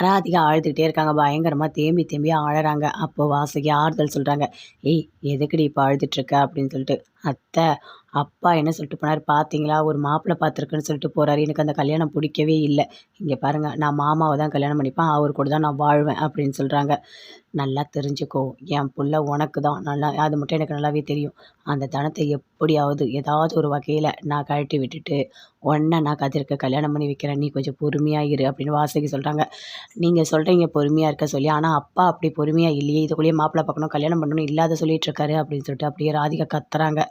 ராதிகா அழுதுகிட்டே இருக்காங்க. பயங்கரமாக தேம்பி தேம்பி ஆழறாங்க. அப்போ வாசுகி ஆறுதல் சொல்கிறாங்க ஏய் எதுக்குடி இப்போ அழுதுட்ருக்க அப்படின்னு சொல்லிட்டு அத்தை அப்பா என்ன சொல்லிட்டு போனார்? பார்த்தீங்களா ஒரு மாப்பிள்ளை பார்த்துருக்குன்னு சொல்லிட்டு போகிறாரு எனக்கு அந்த கல்யாணம் பிடிக்கவே இல்லை. இங்கே பாருங்கள் நான் மாமாவை தான் கல்யாணம் பண்ணிப்பேன். அவர் கூட தான் நான் வாழ்வேன் அப்படின்னு சொல்கிறாங்க நல்லா தெரிஞ்சுக்கோ. என் புள்ள உனக்கு தான். நல்லா அது மட்டும் எனக்கு நல்லாவே தெரியும். அந்த தனத்தை எப்படியாவது ஏதாவது ஒரு வகையில் நான் கழட்டி விட்டுட்டு ஒன்றை நான் கதிர்க்க கல்யாணம் பண்ணி வைக்கிறேன். நீ கொஞ்சம் பொறுமையாக இரு அப்படின்னு வாசகி சொல்கிறாங்க நீங்கள் சொல்கிறீங்க பொறுமையாக இருக்க சொல்லி. ஆனால் அப்பா அப்படி பொறுமையாக இல்லையே. இதுக்குள்ளேயே மாப்பிள்ளை பார்க்கணும் கல்யாணம் பண்ணணும் இல்லாத சொல்லிட்டு இருக்காரு அப்படின்னு சொல்லிட்டு அப்படியே ராதிகா கத்துறாங்க.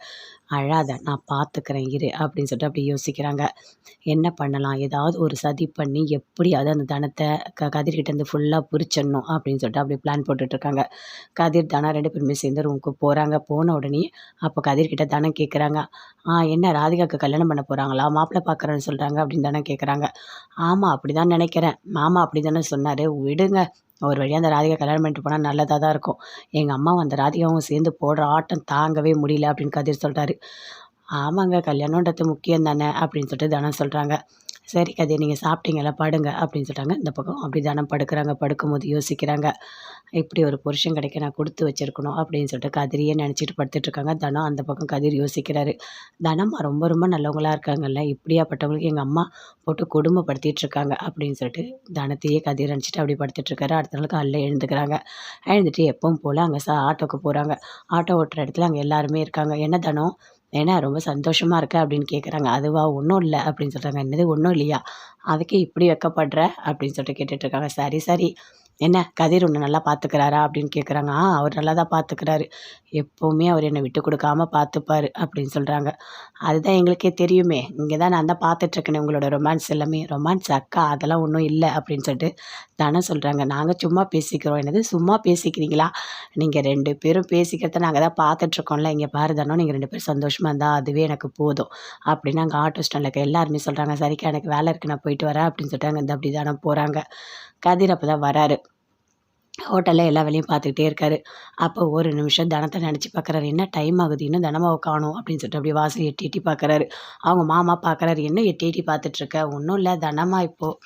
அழாத நான் பார்த்துக்கிறேன் இரு அப்படின்னு சொல்லிட்டு அப்படி யோசிக்கிறாங்க. என்ன பண்ணலாம்? ஏதாவது ஒரு சதி பண்ணி எப்படியாவது அந்த தனத்தை க கதிர்கிட்டேருந்து ஃபுல்லாக பிரிச்சிடணும் அப்படின்னு சொல்லிட்டு அப்படி பிளான் போட்டுட்ருக்காங்க கதிர் தானா ரெண்டு பேருமே சேர்ந்து ரூமுக்கு போகிறாங்க போன உடனே அப்போ கதிர்கிட்ட தானே கேட்குறாங்க ஆ என்ன ராதிகாவுக்கு கல்யாணம் பண்ண போகிறாங்களா மாப்பிள்ளை பார்க்குறேன்னு சொல்கிறாங்க அப்படின்னு தானே கேட்குறாங்க ஆமாம் அப்படி தான் நினைக்கிறேன். மாமா அப்படி தானே சொன்னார். விடுங்க. ஒரு வழியாக அந்த ராதிகா கல்யாணம் பண்ணிட்டு போனால் நல்லதாக தான் இருக்கும். எங்கள் அம்மாவும் அந்த ராதிகாவும் சேர்ந்து போடுற ஆட்டம் தாங்கவே முடியல அப்படின்னு கதிர் சொல்கிறாரு ஆமாங்க கல்யாணன்றது முக்கியம் தானே அப்படின்னு சொல்லிட்டு தனம் சொல்கிறாங்க சரி கதிர் நீங்கள் சாப்பிட்டீங்களா படுங்க அப்படின்னு சொல்லிட்டாங்க. இந்த பக்கம் அப்படி தானே படுக்கிறாங்க படுக்கும்போது யோசிக்கிறாங்க. இப்படி ஒரு புருஷன் கிடைக்க நான் கொடுத்து வச்சிருக்கணும் அப்படின்னு சொல்லிட்டு கதிரியே நினச்சிட்டு படுத்துட்ருக்காங்க தனம் அந்த பக்கம் கதிர் யோசிக்கிறாரு. தனம் ரொம்ப ரொம்ப நல்லவங்களா இருக்காங்கல்ல. இப்படியாப்பட்டவங்களுக்கு எங்கள் அம்மா போட்டு கொடுமைப்படுத்திட்டு இருக்காங்க அப்படின்னு சொல்லிட்டு தனத்தையே கதிர் நினச்சிட்டு அப்படி படுத்துட்ருக்காரு அடுத்த நாள் காலையில் எழுந்துக்கிறாங்க. எழுந்துட்டு எப்பவும் போல் அங்கே சா ஆட்டோக்கு போகிறாங்க ஆட்டோ ஓட்டுற இடத்துல அங்கே எல்லாருமே இருக்காங்க. என்ன தனம்? ஏன்னா ரொம்ப சந்தோஷமாக இருக்க அப்படின்னு கேட்குறாங்க அதுவா? ஒன்றும் இல்லை அப்படின்னு சொல்கிறாங்க என்னது? ஒன்றும் இல்லையா? அதுக்கு இப்படி வைக்கப்படுற அப்படின்னு சொல்லிட்டு கேட்டுட்ருக்காங்க சரி சரி. என்ன கதிர் உன்னை நல்லா பார்த்துக்கிறாரா அப்படின்னு கேட்குறாங்க ஆ அவர் நல்லா தான் பார்த்துக்கிறாரு எப்போவுமே அவர் என்னை விட்டு கொடுக்காம பார்த்துப்பார் அப்படின்னு சொல்கிறாங்க அதுதான் எங்களுக்கே தெரியுமே. இங்கே தான் நான் தான் பார்த்துட்ருக்கேனே உங்களோட ரொமான்ஸ் எல்லாமே. ரொமான்ஸ் அக்கா அதெல்லாம் ஒன்றும் இல்லை அப்படின்னு சொல்லிட்டு தானே சொல்கிறாங்க நாங்கள் சும்மா பேசிக்கிறோம். என்னது? சும்மா பேசிக்கிறீங்களா? நீங்கள் ரெண்டு பேரும் பேசிக்கிறத நாங்கள் தான் பார்த்துட்ருக்கோம்ல இங்கே பாரு தானோ நீங்கள் ரெண்டு பேரும் சந்தோஷமாக இருந்தால் அதுவே எனக்கு போதும். அப்படின்னு அங்கே ஆட்டோ ஸ்டாண்டில் இருக்க எல்லாருமே சொல்கிறாங்க சரிக்கா எனக்கு வேலை இருக்குது நான் போயிட்டு வரேன் அப்படின்னு சொல்லிட்டு அங்கே இந்த அப்படி தானே போகிறாங்க கதிர் அப்போ தான் வராரு. ஹோட்டலில் எல்லா வேலையும் பார்த்துக்கிட்டே இருக்காரு. அப்போ ஒரு நிமிஷம் தனத்தை நினச்சி பார்க்குறாரு என்ன டைம் ஆகுது? இன்னும் தனமாவை காணும்? அப்படின்னு சொல்லிட்டு அப்படியே வாசல் எட்டி எட்டி பார்க்குறாரு. அவங்க மாமா பார்க்குறாரு என்ன எட்டி எட்டி பார்த்துட்ருக்க ஒன்றும் இல்லை தனமா இப்போது